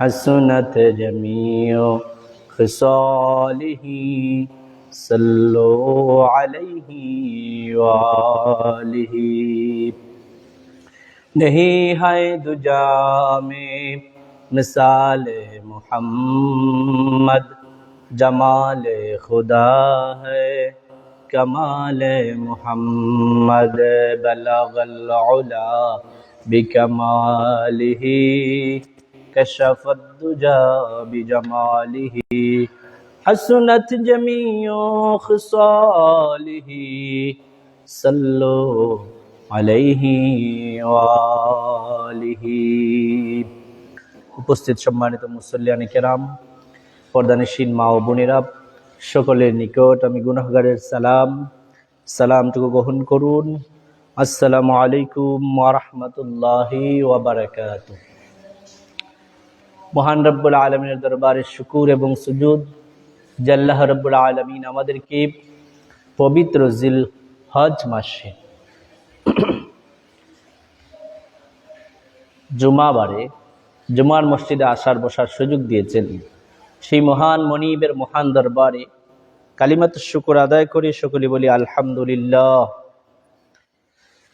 حسنت جمیع خصالہ صلو علیہ وآلہ نہیں ہے دجا میں مثال محمد، جمال خدا ہے، کمال محمد بلغ العلا۔ بكماله كشف الدجى بجماله حسنت جميع خصاله صلوا عليه وآله উপস্থিত সম্মানিত মুসল্লিয়ানি কেরাম পর্দানিসীন মা ও বোনেরা সকলের নিকট আমি গুনাহগারের সালাম সালামটুকু গ্রহণ করুন আসসালামু আলাইকুম ওরহমতুল্লাহি ওবরাকাত মহান রব্বুল আলমিনের দরবারে শুকুর এবং সুজুদ। জাল্লাহ রব্বুল আলমিন আমাদেরকে পবিত্র জিল হজ মাসে জুমাবারে, জুমার মসজিদে আসার বসার সুযোগ দিয়েছেন। সেই মহান মনিবের মহান দরবারে কালিমাত শুকুর আদায় করে সকলে বলি আলহামদুলিল্লাহ।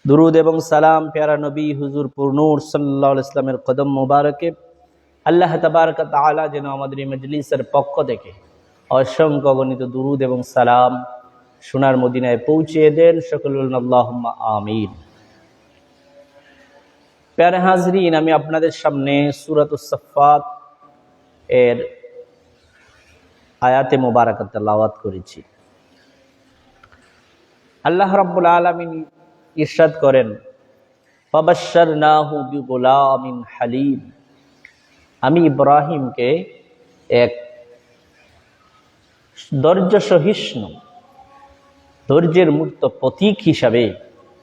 দুরুদ এবং সালাম, পেয়ারা নবী, হুজুর পুরনুর সাল্লাহ ইসলামের কদম মুবারকে আল্লাহ তাবারক তালা যেন আমাদের এই মজলিসের পক্ষ থেকে অসংখ্য গণিত দুরুদ এবং সালাম সোনার মদিনায় পৌঁছে দেন। সকল আল্লাহ আমিন। প্যারে হাজরিন, আমি আপনাদের সামনে সুরাত সফাত এর আয়াতে মোবারকত লাওয়াত করেছি। আল্লাহ রাব্বুল আলমিন ইরশাদ করেন, ফাবাশশারনাহু বিগুলামিন হালিম। আমি ইব্রাহিমকে এক ধৈর্য সহিষ্ণু ধৈর্যের মূর্ত প্রতীক হিসাবে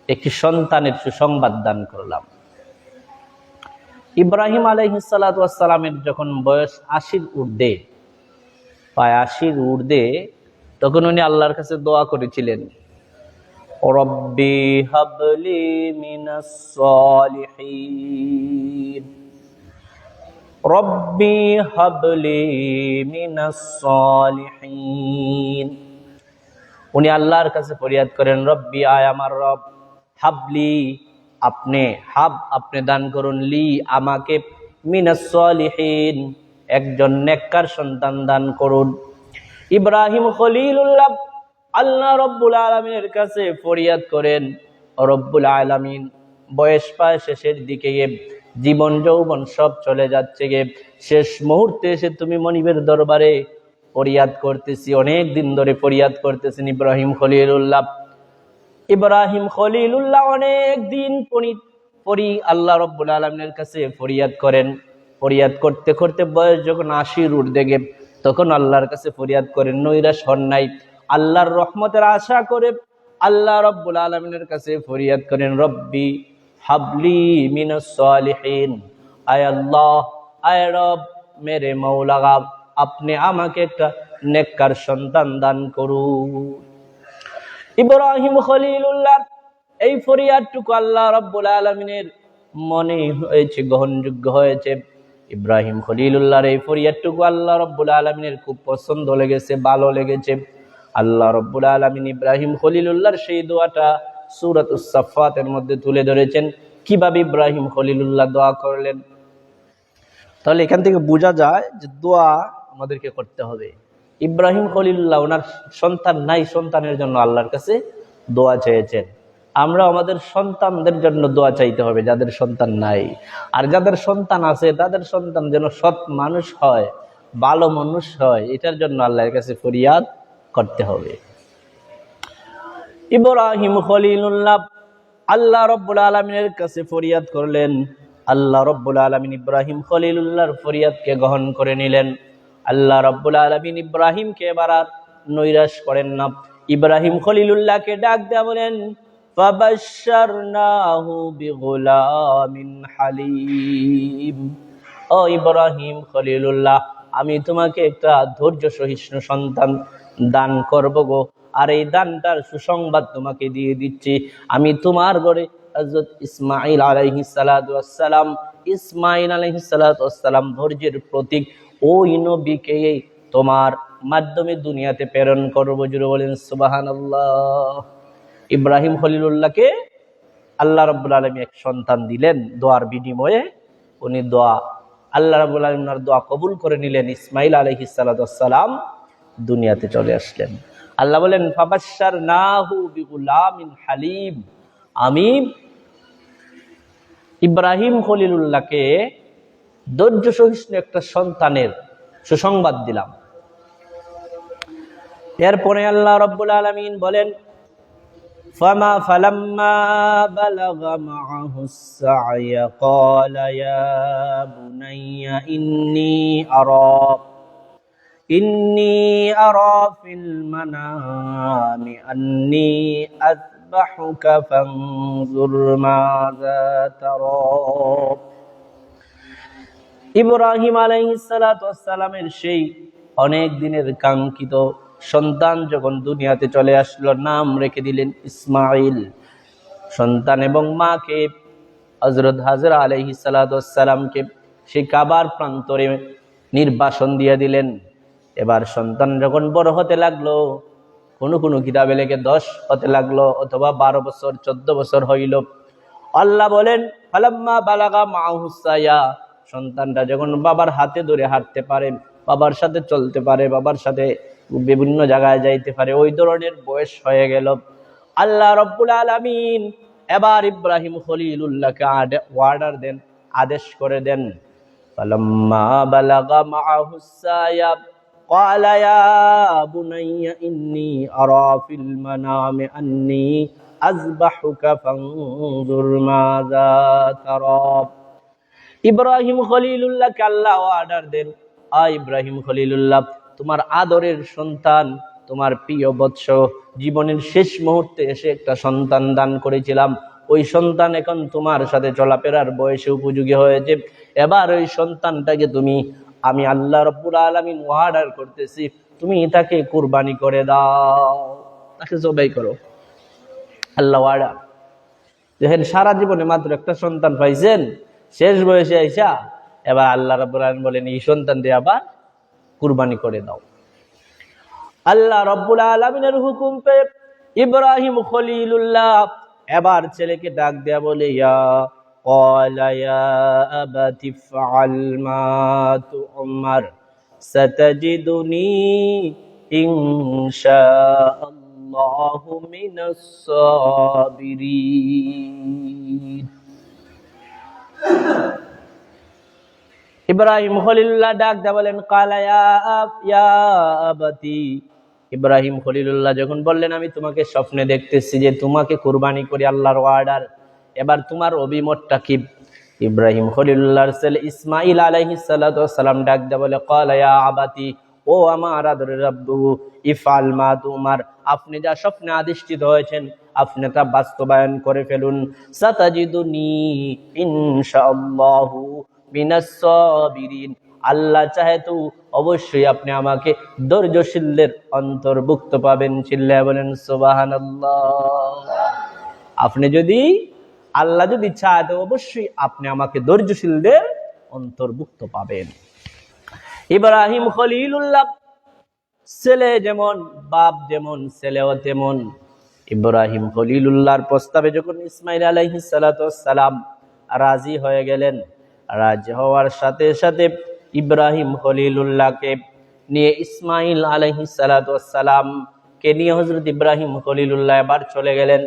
একটি সন্তানের সুসংবাদ দান করলাম। ইব্রাহিম আলহিসালামের যখন বয়স আশির ঊর্ধ্বে, প্রায় আশির ঊর্ধ্বে, তখন উনি আল্লাহর কাছে দোয়া করেছিলেন রব্বি হাবলি মিনাস সালিহিন। রব্বি হাবলি মিনাস সালিহিন। উনি আল্লাহর কাছে ফরিয়াদ করেন, রব্বি আয় আমার রব, হাবলি আপনি, হাব আপনি দান করুন, লি আমাকে মিনাস সালিহিন, একজন নেককার সন্তান দান করুন। ইব্রাহিম খলিলুল্লাহ আল্লাহ রব্বুল আলমিনের কাছে ফরিয়াদ করেন, রব্বুল আলমিন বয়স পায় শেষের দিকে জীবন যৌবন সব চলে যাচ্ছে গে শেষ মুহূর্তে এসে তুমি মনিবের দরবারে ফরিয়াদ করতেছি, অনেক দিন ধরে ফরিয়াদ করতেছেন ইব্রাহিম খলিলুল্লাহ। ইব্রাহিম খলিলুল্লাহ অনেক দিন পরি আল্লাহ রব্বুল আলমিনের কাছে ফরিয়াদ করেন। ফরিয়াদ করতে করতে বয়স যখন আশির উর্ধে গে তখন আল্লাহর কাছে ফরিয়াদ করেন, নৈরাশ হন নাই। আল্লাহর রহমতের আশা করে আল্লাহ রব্বুল আলমিনের কাছে ফরিয়াদ করেন, রব্বি হাবলি মিনসলিহীন আয় আল্লাহ, আয় রব, মেরে মৌলাগা আপনি আমাকে একটা নেককার সন্তান দান করুন। ইব্রাহিম খলিলুল্লাহ এই ফরিয়াদটুকু আল্লাহ রব্বুল আলমিনের মনে হয়েছে, গ্রহণযোগ্য হয়েছে। ইব্রাহিম খলিলুল্লাহর এই ফরিয়াদটুকু আল্লাহ রব্বুল আলমিনের খুব পছন্দ লেগেছে, ভালো লেগেছে। আল্লাহ রব্বুল আলমিন ইব্রাহিম খলিলুল্লাহর সেই দোয়াটা সুরত উসাফাতের মধ্যে তুলে ধরেছেন। কীভাবে ইব্রাহিম খলিলুল্লাহ দোয়া করলেন? তাহলে এখান থেকে বোঝা যায় যে দোয়া আমাদেরকে করতে হবে। ইব্রাহিম খলিল্লাহ ওনার সন্তান নাই, সন্তানের জন্য আল্লাহর কাছে দোয়া চেয়েছেন। আমরা আমাদের সন্তানদের জন্য দোয়া চাইতে হবে, যাদের সন্তান নাই। আর যাদের সন্তান আছে, তাদের সন্তান যেন সৎ মানুষ হয়, ভালো মানুষ হয়, এটার জন্য আল্লাহর কাছে ফরিয়াদ করতে হবে। ইব্রাহিম খলিলুল্লাহ আল্লাহ রব্বুল আলমিনের কাছে ফরিয়াদ করলেন। আল্লাহ রব্বুল আলমিন ইব্রাহিম খলিলুল্লাহর ফরিয়াদকে গ্রহণ করে নিলেন। আল্লাহ রব্বুল আলমিন ইব্রাহিমকে এবার আর নৈরাশ করেন না। ইব্রাহিম খলিলুল্লাহকে ডাক দেয়া বলেন আমি তোমাকে একটা ধৈর্য সহিষ্ণু সন্তান। দান করব গো। আর এই দানটার সুসংবাদ তোমাকে দিয়ে দিচ্ছি। আমি তোমার ঘরে হজরত ইসমাইল আলাইহি সালাম ইসমাইল আলহিসাল্লাম ধৈর্যের প্রতীক, ওই নবীকে তোমার মাধ্যমে দুনিয়াতে প্রেরণ করব। জুড়ে বলেন সুবাহান ইব্রাহিম খলিলুল্লাহকে আল্লাহ রব্বুল আলমী এক সন্তান দিলেন। দোয়ার বিনিময়ে উনি দোয়া, আল্লাহ রব্বুল আলমিনার দোয়া কবুল করে নিলেন। ইসমাইল আলহি সালাম দুনিয়াতে চলে আসলেন আল্লাহ বলেন ফাবাসার নাহু বিগুলামিন হালিম আমি ইব্রাহিম খলিলুল্লাহকে ধৈর্য সহিষ্ণু একটা সন্তানের সুসংবাদ দিলাম এরপরে আল্লাহ রব্বুল আলমিন বলেন فما فلما بلغ معه السعي قال يا بني إني أرى إني أرى في المنام أني أذبحك فانظر ماذا ترى ইব্রাহিম আলাইসালামের সেই অনেক দিনের কাঙ্ক্ষিত সন্তান যখন দুনিয়াতে চলে আসলো নাম রেখে দিলেন ইসমাইল সন্তান এবং মাকে হজরত হাজরা আলহি সালাতামকে সেই কাবার প্রান্তরে নির্বাসন দিয়ে দিলেন এবার সন্তান যখন বড় হতে লাগল, কোনো কোনো কিতাবে লেগে দশ হতে লাগল অথবা বারো বছর, চোদ্দ বছর হইল। আল্লাহ বলেন, ফালাম্মা বালাগা মাহুসায়া সন্তানটা যখন বাবার হাতে ধরে হাঁটতে পারে, বাবার সাথে চলতে পারে, বাবার সাথে বিভিন্ন জায়গায় যাইতে পারে, ওই ধরনের বয়স হয়ে গেল। আল্লাহ রব্বুল আলমিন এবার ইব্রাহিম খলিলুল্লাহকে অর্ডার দেন, আদেশ করে দেন, ফালাম্মা বালাগা মাহুসায়া قال يا بني إني أرى في المنام أني أذبحك فانظر ماذا ترى ইব্রাহিম খলিলুল্লাহকে আল্লাহ অর্ডার দেন আ ইব্রাহিম খলিলুল্লাহ তোমার আদরের সন্তান তোমার প্রিয় বৎস জীবনের শেষ মুহূর্তে এসে একটা সন্তান দান করেছিলাম ওই সন্তান এখন তোমার সাথে চলাফেরার বয়সে উপযোগী হয়েছে এবার ওই সন্তানটাকে তুমি আমি আল্লাহ রব্বুল আলমিন ওয়ার্ডার করতেছি, তুমি তাকে কুরবানি করে দাও। তাকে জবাই করো। আল্লাহ ওয়ার্ডার দেখেন, সারা জীবনে মাত্র একটা সন্তান পাইছেন, শেষ বয়সে আইসা এবার আল্লাহ রব্বুল আলম বলেন, এই সন্তান দিয়ে আবার কুরবানি করে দাও। আল্লাহ রব্বুল আলমিনের হুকুম পে ইব্রাহিম খলিলুল্লাহ এবার ছেলেকে ডাক দেয়া বলে, ইয়া قال يا أبت افعل ما تؤمر ستجدني إن شاء الله من الصابرين ইব্রাহিম খলিল্লাহ ডাক দা বলেন কালায়া আবাতি ইব্রাহিম খলিলুল্লাহ যখন বললেন আমি তোমাকে স্বপ্নে দেখতেছি যে তোমাকে কুরবানি করি আল্লাহর অর্ডার এবার তোমার অভিমতটা কি? ইব্রাহিম খলিলুল্লাহর ছেলে ইসমাইল আলাইহি সালাম ডাক দে বলে কালায়া আবাতি, ও আমার আদরের আব্বু ইফাল মা তোমার, আপনি যা স্বপ্নে আদিষ্ঠিত হয়েছেন, আপনি তা বাস্তবায়ন করে ফেলুন। সাতাজিদুনি ইনশাআল্লাহু মিনাসবিরিন আল্লাহ চাহে তো অবশ্যই আপনি আমাকে ধৈর্যশীলদের অন্তর্ভুক্ত পাবেন চিল্লা বলেন সুবাহান আপনি যদি আল্লাহ যদি চায়, তো অবশ্যই আপনি আমাকে ধৈর্যশীলদের অন্তর্ভুক্ত পাবেন। ইব্রাহিম খলিলুল্লাহ, ছেলে যেমন, বাপ যেমন, ছেলেও তেমন। ইব্রাহিম খলিলুল্লাহর প্রস্তাবে যখন ইসমাইল আলাইহিস সালাম রাজি হয়ে গেলেন, রাজি হওয়ার সাথে সাথে ইব্রাহিম খলিলুল্লাহকে নিয়ে ইসমাইল আলহি সালাম কে নিয়ে হজরত ইব্রাহিম খলিলুল্লাহ এবার চলে গেলেন।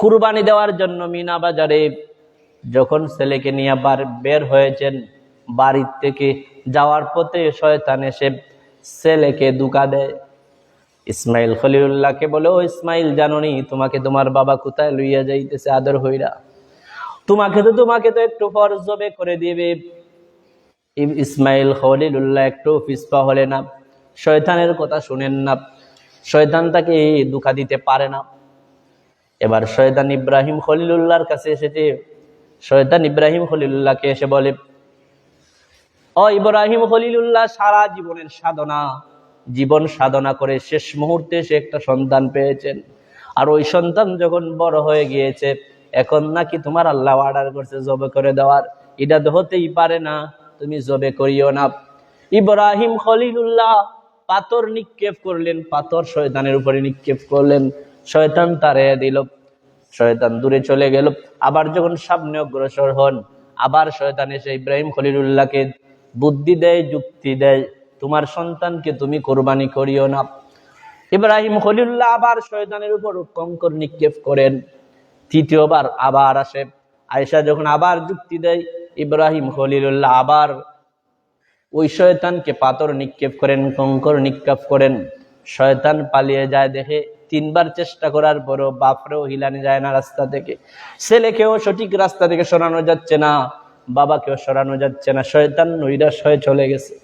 কুরবানি দেওয়ার জন্য মিনা বাজারে যখন ছেলেকে নিয়ে বের হয়েছেন, বাড়ির থেকে যাওয়ার পথে শয়তান এসে ছেলেকে দুকা দেয়। ইসমাইল খলিলুল্লাহকে বলে, ও ইসমাইল, জাননি তোমাকে তোমার বাবা কোথায় লইয়া যাইতেছে আদর হইরা? তোমাকে তো তোমাকে তো একটু ফরজবে করে দিবে। ইসমাইল খলিলুল্লাহ একটু পিসপা হলে না। শয়তানের কথা শুনেন না। শয়তান তাকে দুঃখা দিতে পারে না। এবার শয়তান ইব্রাহিম খলিলুল্লাহর কাছে এসেছে। শয়তান ইব্রাহিম খলিলুল্লাহকে এসে বলে, ও ইব্রাহিম খলিলুল্লাহ, সারা জীবনের সাধনা, জীবন সাধনা করে শেষ মুহূর্তে সে একটা সন্তান পেয়েছেন। আর ওই সন্তান যখন বড় হয়ে গিয়েছে, এখন নাকি তোমার আল্লাহ অর্ডার করছে জবে করে দেওয়ার। এটা তো হতেই পারে না, তুমি জবে করিও না। ইব্রাহিম খলিলুল্লাহ পাথর নিক্ষেপ করলেন, পাথর শয়তানের উপরে নিক্ষেপ করলেন। শয়তান তারে দিল। শয়তান দূরে চলে গেল। আবার যখন সামনে অগ্রসর হন, আবার শয়তান এসে ইব্রাহিম খলিলুল্লাহকে বুদ্ধি দেয়, যুক্তি দেয়, তোমার সন্তানকে তুমি কোরবানি করিও না। ইব্রাহিম খলিলুল্লাহ আবার শয়তানের উপর কঙ্কর নিক্ষেপ করেন। তৃতীয়বার আবার আসে। আয়েশা যখন আবার যুক্তি দেয়, ইব্রাহিম খলিলুল্লাহ আবার ওই শয়তানকে পাথর নিক্ষেপ করেন, কঙ্কর নিক্ষেপ করেন। শয়তান পালিয়ে যায় দেখে, তিনবার চেষ্টা করার পরও বাপরেও হিলানে যায় না রাস্তা থেকে। ছেলেকেও সঠিক রাস্তা থেকে সরানো যাচ্ছে না, বাবাকেও সরানো যাচ্ছে না, শয়তান নৈরাশ হয়ে চলে গেছে।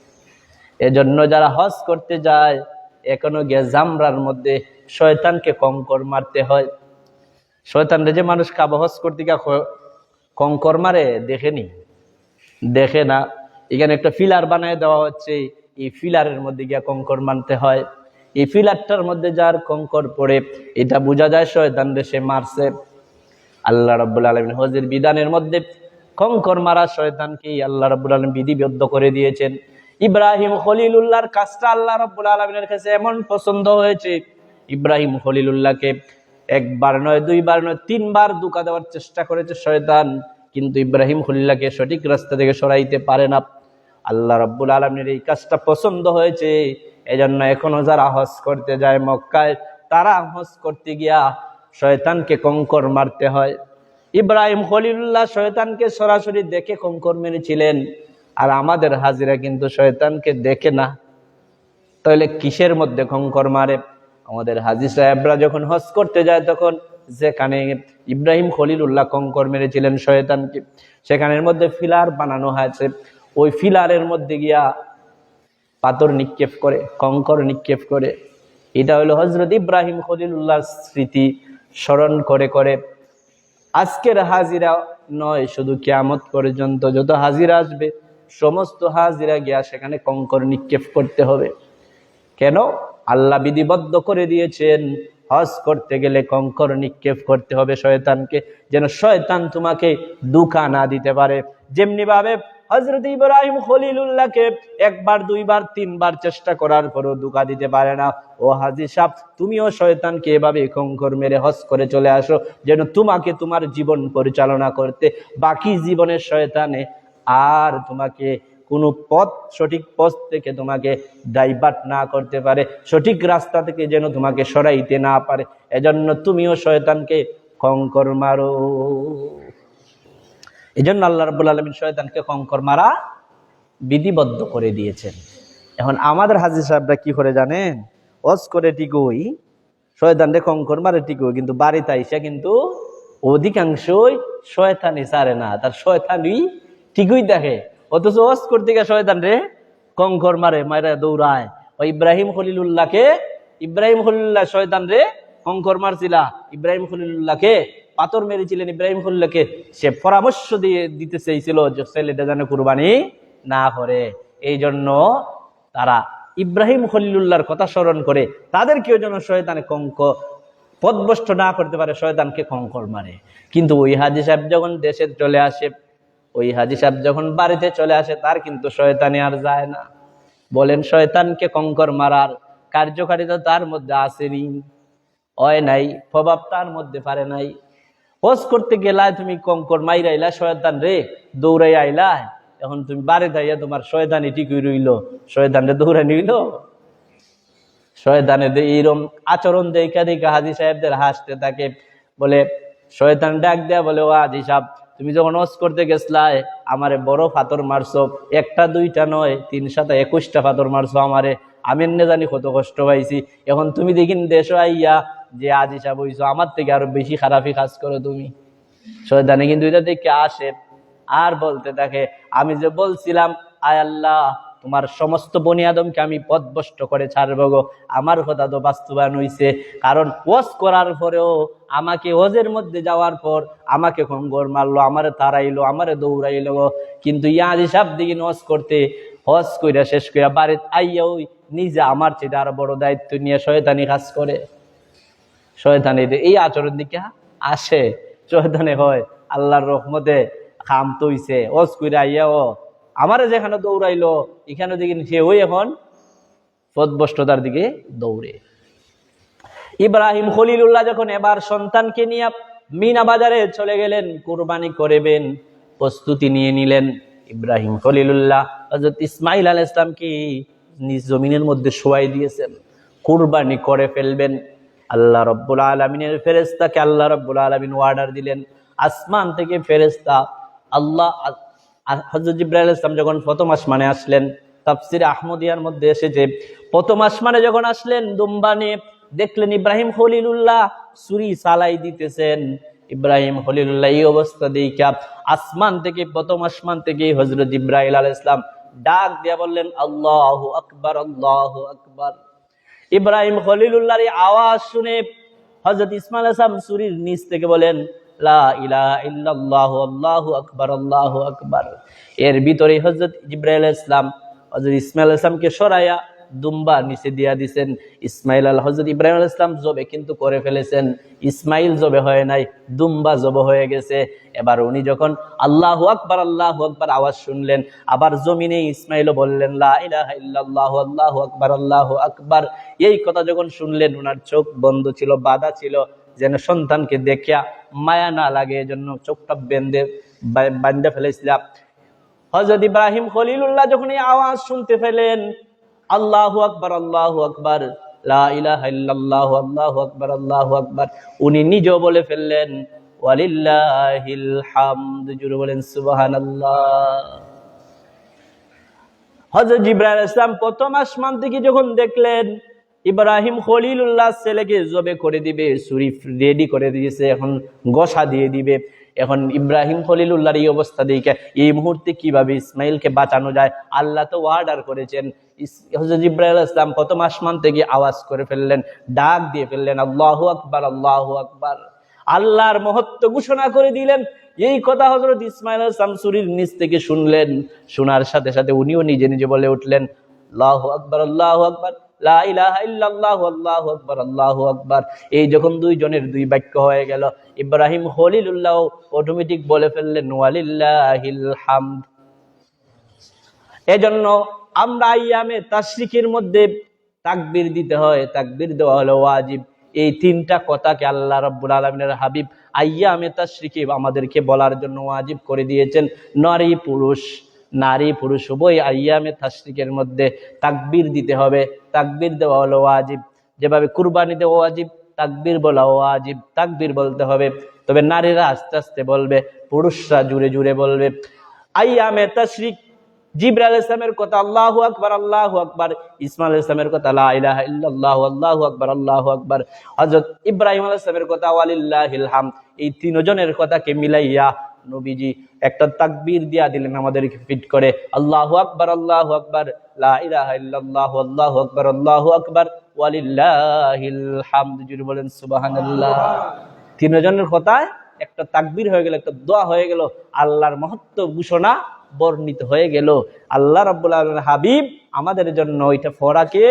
এজন্য যারা হজ করতে যায়, এখনও গিয়ে জামরার মধ্যে শয়তানকে কঙ্কর মারতে হয়। শয়তানরে যে মানুষ কাবা হজ করতে গিয়ে কঙ্কর মারে দেখেনি দেখে না। এখানে একটা ফিলার বানায় দেওয়া হচ্ছে, এই ফিলারের মধ্যে গিয়া কঙ্কর মানতে হয়। এই মধ্যে যার কঙ্কর পড়ে, এটা বোঝা যায় শয়তান সে মারছে। আল্লাহ রাব্বুল আলমিন হজের বিধানের মধ্যে কঙ্কর মারা শয়তানকে আল্লাহ রাব্বুল আলম বিধিবদ্ধ করে দিয়েছেন। ইব্রাহিম খলিলুল্লাহর কাজটা আল্লাহ রাব্বুল আলমিনের কাছে এমন পছন্দ হয়েছে। ইব্রাহিম খলিলুল্লাহকে একবার নয়, দুইবার নয়, তিনবার দুকা দেওয়ার চেষ্টা করেছে শয়তান। কিন্তু ইব্রাহিম খলিল্লাহকে সঠিক রাস্তা থেকে সরাইতে পারে না। আল্লাহ রাব্বুল আলমীর এই কাজটা পছন্দ হয়েছে। এজন্য এখনও যারা হজ করতে যায় মক্কায়, তারা হজ করতে গিয়া শয়তানকে কঙ্কর মারতে হয়। ইব্রাহিম খলিলুল্লাহ শয়তানকে সরাসরি দেখে কঙ্কর মেরেছিলেন। আর আমাদের হাজিরা কিন্তু শয়তানকে দেখে না। তাহলে কিসের মধ্যে কঙ্কর মারে? আমাদের হাজি সাহেবরা যখন হজ করতে যায় তখন যেখানে ইব্রাহিম খলিলুল্লাহ কঙ্কর মেরেছিলেন শয়তানকে, সেখানের মধ্যে ফিলার বানানো হয়েছে। ওই ফিলারের মধ্যে গিয়া পাথর নিক্ষেপ করে, কঙ্কর নিক্ষেপ করে। এটা হলো হজরত ইব্রাহিম খলিলুল্লাহ স্মৃতি স্মরণ করে করে। আজকের হাজিরা নয়, শুধু কেয়ামত পর্যন্ত। যত হাজিরা আসবে, সমস্ত হাজিরা গিয়া সেখানে কঙ্কর নিক্ষেপ করতে হবে। কেন? আল্লাহ বিধিবদ্ধ করে দিয়েছেন, হজ করতে গেলে কঙ্কর নিক্ষেপ করতে হবে শয়তানকে, যেন শয়তান তোমাকে দুঃখা না দিতে পারে। যেমনি ভাবে হজরত ইব্রাহিম খলিলুল্লাহকে একবার, দুইবার, তিনবার চেষ্টা করার পরও দুঃখা দিতে পারে না। ও হাজি সাহ, তুমিও শয়তানকে এভাবে কঙ্কর মেরে হজ করে চলে আসো, যেন তোমাকে তোমার জীবন পরিচালনা করতে বাকি জীবনের শয়তানে আর তোমাকে কোনো পথ, সঠিক পথ থেকে তোমাকে ডাইভার্ট না করতে পারে, সঠিক রাস্তা থেকে যেন তোমাকে সরাইতে না পারে। এজন্য তুমিও শয়তানকে কঙ্কর মারো। এজন্য আল্লাহ রাব্বুল আলমিন শয়তানকে কঙ্কর মারা বিধিবদ্ধ করে দিয়েছেন। এখন আমাদের হাজির সাহেবরা কি করে জানেন? অস করে টিকুই, শয়তানরে কঙ্কর মারে টিকুই, কিন্তু বাড়িতে আইসা কিন্তু অধিকাংশই শয়তানি সারে না, তার শয়তানি ঠিকই দেখে। অথচ অস করতে গিয়ে শয়তান রে কঙ্কর মারে মায়েরা দৌড়ায়। ওই ইব্রাহিম খলিলুল্লাহকে, ইব্রাহিম খলিলুল্লাহ শয়তান রে কঙ্কর মারছিলা, ইব্রাহিম খলিলুল্লাহকে পাথর মেরেছিলেন ইব্রাহিম খলিল্লাহকে সে পরামর্শ দিয়ে দিতে চেয়েছিল যে, ছেলেটা যেন কুরবানি না করে। এই জন্য তারা ইব্রাহিম খলিলুল্লাহর কথা স্মরণ করে, তাদেরকেও যেন শয়তানে কঙ্ক পদভষ্ট না করতে পারে, শয়তানকে কঙ্কর মারে। কিন্তু ওই হাজি সাহেব যখন দেশে চলে আসে, ওই হাজি সাহেব যখন বাড়িতে চলে আসে, তার কিন্তু শয়তানি আর যায় না। বলেন, শয়তানকে কঙ্কর মারার কার্যকারিতা তার মধ্যে আসেনি, হয় নাই, প্রভাব তার মধ্যে পারে নাই। হজ করতে গেলা তুমি কঙ্কর মাইরা আইলা, শয়তান রে দৌড়াই আইলা। এখন তুমি বারে দাইয়া তোমার শয়তানি টিকুই রইল। শয়তান রে দৌড়াই নিল। শয়তানে এইরকম আচরণ দেখা দেখা হাজি সাহেবদের হাসতে থাকে। বলে, শয়তান ডাক দেয়া বলে, ও হাজি সাহেব, তুমি যখন হজ করতে গেছলাই আমারে বড় ফাতর মারছো। একটা, দুইটা নয়, তিন সাথে একুশটা ফাতর মারছো আমারে। আমি জানি কত কষ্ট পাইছি। এখন তুমি দেখিন দেশ আইয়া যে আজ হিসাব হইছো আমার থেকে আরও বেশি খারাপই কাজ করো তুমি। শয়তানে কিন্তু এটা দেখে আসে। আর বলতে থাকে, আমি যে বলছিলাম, আয় আল্লাহ, তোমার সমস্ত বনি আদমকে আমি পদভষ্ট করে ছাড়ব গো। আমার কথা তো বাস্তবায়ন হইছে। কারণ ওয়াজ করার পরেও আমাকে ওজের মধ্যে যাওয়ার পর আমাকে খঙ্গর মারলো, আমারে তাড়াইলো, আমারে দৌড়াইলো কিন্তু ইয়াজ হিসাব দিকে ওয়াজ করতে হজ কইরা শেষ কইরা বাড়িতে আইয়া ওই নিজে আমার চেয়ে আরও বড় দায়িত্ব নিয়ে শয়তানি কাজ করে। শয়তানিদের এই আচরণ দিকে আসে। চয়দানে হয় আল্লাহর রহমতে খাম তৈছে অস কইরা আইয়া ও। আমারে যেখানে দৌড়াইলো, এখানে দেখি সে ওই এখন পদভষ্টতার দিকে দৌড়ে। ইব্রাহিম খলিলুল্লাহ যখন এবার সন্তানকে নিয়ে মিনা বাজারে চলে গেলেন, কুরবানি করবেন, প্রস্তুতি নিয়ে নিলেন ইব্রাহিম খলিলুল্লাহ। হজরত ইসমাইল আল ইসলামকে নিজ জমিনের মধ্যে শোয়াই দিয়েছেন। কুরবানি করে ফেলবেন। আল্লাহ রব্বুল আলমিনের ফেরেস্তাকে আল্লাহ রব্বুল আলমিন অর্ডার দিলেন। আসমান থেকে ফেরেস্তা আল্লাহ হজরত ইব্রাহিম ইসলাম যখন প্রথম আসমানে আসলেন, তাফসির আহমদিয়ার মধ্যে এসেছে। প্রথম আসমানে যখন আসলেন, দুম্বানে দেখলেন ইব্রাহিম খলিলুল্লাহ সুরি সালাই দিতেছেন। ইব্রাহিম খলিলুল্লাহ এই অবস্থা দেখা আসমান থেকে, প্রথম আসমান থেকে হজরত ইব্রাহিম আল ইসলাম ডাক দিয়া বললেন, আল্লাহ আকবর আল্লাহ আকবর। ইব্রাহিম খলিলুল্লাহর আওয়াজ শুনে হজরত ইসমাইল আসাম সুরির নিচ থেকে বলেন আল্লাহু আকবার আল্লাহু আকবার। এর ভিতরে হজরত ইব্রাহিম ইসলাম হজরত ইসমাইল ইসলামকে সরাইয়া দুম্বা নিচে দিয়া দিছেন। ইসমাইল আল হজরত ইব্রাহিম আল ইসলাম জবে কিন্তু করে ফেলেছেন। ইসমাইল জবে হয় নাই, দুম্বা জবে হয়ে গেছে। এবার উনি যখন আল্লাহ আকবার আল্লাহ আকবার আওয়াজ শুনলেন, আবার জমিনে ইসমাইলও বললেন, লা ইলাহা আকবার, আল্লাহু আকবার। এই কথা যখন শুনলেন ওনার চোখ বন্ধ ছিল, বাধা ছিল, যেন সন্তানকে দেখিয়া মায়া না লাগে, এজন্য চোখটা বেঁধে বান্ধে ফেলেছিলাম। হজরত ইব্রাহিম খলিলুল্লাহ যখন এই আওয়াজ শুনতে পেলেন আল্লাহু আকবার আল্লাহু আকবার আল্লাহু উনি বলে ফেললেন বলেন থেকে যখন দেখলেন, ইব্রাহিম খলিলুল্লাহ ছেলেকে জবে করে দিবে শরীফ রেডি করে দিয়েছে, এখন গসা দিয়ে দিবে। এখন ইব্রাহিম খলিলুল্লাহর এই অবস্থা দেখে এই মুহূর্তে কীভাবে ইসমাইলকে বাঁচানো যায়? আল্লাহ তো অর্ডার করেছেন। হজরত ইব্রাহিম ইসলাম প্রথম আসমান থেকে আওয়াজ করে ফেললেন, ডাক দিয়ে ফেললেন, আল্লাহ আকবার আল্লাহ আকবার। আল্লাহর মহত্ব ঘোষণা করে দিলেন। এই কথা হজরত ইসমাইল শামসুরির নিচ থেকে শুনলেন। শোনার সাথে সাথে উনিও নিজে নিজে বলে উঠলেন, আল্লাহ আকবর আল্লাহ আকবর। লা ইলাহা ইল্লাল্লাহু, আল্লাহু আকবার, আল্লাহু এই যখন দুইজনের দুই বাক্য হয়ে গেল, ইব্রাহিম খলিলুল্লাহ অটোমেটিক বলে ফেললেন, ওয়ালিল্লাহিল হামদ। এজন্য আমরা আইয়ামে তাশরিকের মধ্যে তাকবির দিতে হয়, তাকবির দেওয়া হলো ওয়াজিব। এই তিনটা কথাকে আল্লাহ রাব্বুল আলামিনের হাবিব আইয়ামে তাশরিকে আমাদেরকে বলার জন্য ওয়াজিব করে দিয়েছেন, নারী পুরুষ। নারী, পুরুষ, উভয় আইয়ামে তাশরিকের মধ্যে তাকবির দিতে হবে। তাকবির দেওয়া হলো ওয়াজিব। যেভাবে কুরবানি দেওয়া ওয়াজিব, তাকবির বলা ওয়াজিব। তাকবির বলতে হবে। তবে নারীরা আস্তে আস্তে বলবে, পুরুষরা জুড়ে জুড়ে বলবে। আইয়ামে তাশরিক, জিব্রাইল ইসলামের কথা, আল্লাহু আকবার আল্লাহু আকবার। ইসমাইল ইসলামের কথা, লা ইলাহা ইল্লাল্লাহু, আল্লাহু আকবার আল্লাহু আকবার। হযরত ইব্রাহিম আলাইহিস সালামের কথা, ওয়ালিল্লাহিল হাম এই তিনজনের কথাকে মিলাইয়া নবীজি একটা তাকবীর দিয়া দিলেন আমাদেরকে ফিট করে। আল্লাহ আকবার আল্লাহু আকবার লা ইলাহা ইল্লাল্লাহু আল্লাহু আকবার আল্লাহু আকবার বলেন সুবহানাল্লাহ। তিনজনের কথায় একটা তাকবীর হয়ে গেল একটা দোয়া হয়ে গেল আল্লাহর মহত্ব ঘোষণা বর্ণিত হয়ে গেল। আল্লাহ রাব্বুল হাবিব আমাদের জন্য ওইটা ফরাকে